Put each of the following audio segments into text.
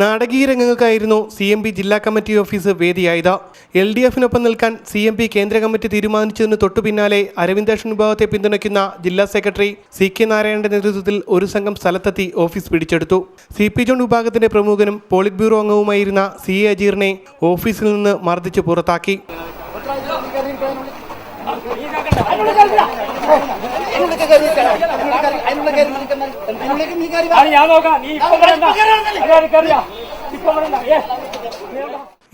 നാടകീയ രംഗങ്ങൾക്കായിരുന്നു C M P ജില്ലാ കമ്മിറ്റി ഓഫീസ് വേദിയായത്. എൽ ഡി എഫിനൊപ്പം നിൽക്കാൻ സി എം പി കേന്ദ്ര കമ്മിറ്റി തീരുമാനിച്ചതിന് തൊട്ടു പിന്നാലെ അരവിന്ദേഷൻ വിഭാഗത്തെ പിന്തുണയ്ക്കുന്ന ജില്ലാ സെക്രട്ടറി സി കെ നാരായണന്റെ നേതൃത്വത്തിൽ ഒരു സംഘം സ്ഥലത്തെത്തി ഓഫീസ് പിടിച്ചെടുത്തു. സി പി ജോൺ വിഭാഗത്തിന്റെ പ്രമുഖനും പോളിറ്റ് ബ്യൂറോ അംഗവുമായിരുന്ന സി എ അജീറിനെ ഓഫീസിൽ നിന്ന് മർദ്ദിച്ച് പുറത്താക്കി.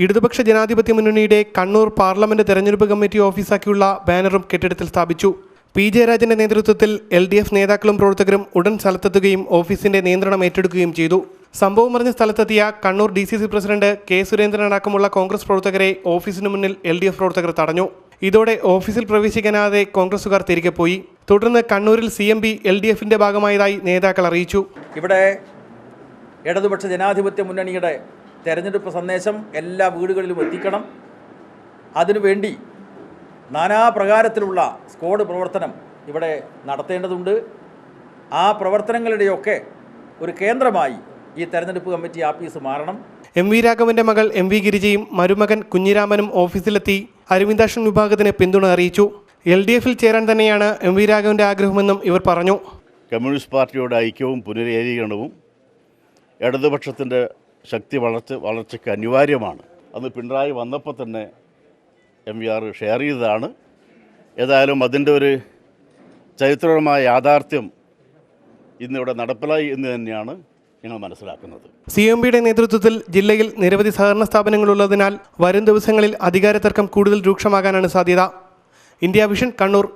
ഇടതുപക്ഷ ജനാധിപത്യ മുന്നണിയുടെ കണ്ണൂർ പാർലമെന്റ് തെരഞ്ഞെടുപ്പ് കമ്മിറ്റി ഓഫീസാക്കിയുള്ള ബാനറും കെട്ടിടത്തിൽ സ്ഥാപിച്ചു. പി. ജയരാജന്റെ നേതൃത്വത്തിൽ എൽ ഡി എഫ് നേതാക്കളും പ്രവർത്തകരും ഉടൻ സ്ഥലത്തെത്തുകയും ഓഫീസിന്റെ നിയന്ത്രണം ഏറ്റെടുക്കുകയും ചെയ്തു. സംഭവം അറിഞ്ഞ സ്ഥലത്തെത്തിയ Kannur D C C president K. Surendran അടക്കമുള്ള കോൺഗ്രസ് പ്രവർത്തകരെ ഓഫീസിന് മുന്നിൽ എൽ ഡി എഫ് പ്രവർത്തകർ തടഞ്ഞു. ഇതോടെ ഓഫീസിൽ പ്രവേശിക്കാനാതെ കോൺഗ്രസുകാർ തിരികെ പോയി. തുടർന്ന് കണ്ണൂരിൽ C M P L D എഫിന്റെ ഭാഗമായതായി നേതാക്കൾ അറിയിച്ചു. ഇവിടെ ഇടതുപക്ഷ ജനാധിപത്യ മുന്നണിയുടെ തെരഞ്ഞെടുപ്പ് സന്ദേശം എല്ലാ വീടുകളിലും എത്തിക്കണം. അതിനുവേണ്ടി നാനാപ്രകാരത്തിലുള്ള സ്കോഡ് പ്രവർത്തനം ഇവിടെ നടത്തേണ്ടതുണ്ട്. ആ പ്രവർത്തനങ്ങളുടെയൊക്കെ ഒരു കേന്ദ്രമായി ഈ തെരഞ്ഞെടുപ്പ് കമ്മിറ്റി ആഫീസ് മാറണം. എം വി രാഘവന്റെ മകൾ എം വി ഗിരിജയും മരുമകൻ കുഞ്ഞിരാമനും ഓഫീസിലെത്തി. അരവിന്ദാക്ഷൻ വിഭാഗത്തിന് പിന്തുണ അറിയിച്ചു. എൽ ഡി എഫിൽ ചേരാൻ തന്നെയാണ് എം വി രാഘവന്റെ ആഗ്രഹമെന്നും ഇവർ പറഞ്ഞു. കമ്മ്യൂണിസ്റ്റ് പാർട്ടിയുടെ ഐക്യവും പുനരേകീകരണവും ഇടതുപക്ഷത്തിന്റെ ശക്തി വളർച്ച വളർച്ചയ്ക്ക് അനിവാര്യമാണ്. അന്ന് പിണറായി വന്നപ്പോൾ തന്നെ എം വി ആർ ഷെയർ ചെയ്തതാണ്. ഏതായാലും അതിന്റെ ഒരു ചരിത്രപരമായ യാഥാർത്ഥ്യം ഇന്നിവിടെ നടപ്പിലായി എന്ന് തന്നെയാണ് ഞങ്ങൾ മനസ്സിലാക്കുന്നത്. സി എം പിയുടെ നേതൃത്വത്തിൽ ജില്ലയിൽ നിരവധി സഹകരണ സ്ഥാപനങ്ങൾ ഉള്ളതിനാൽ വരും ദിവസങ്ങളിൽ അധികാര തർക്കം കൂടുതൽ രൂക്ഷമാകാനാണ് സാധ്യത. India vision Kannur.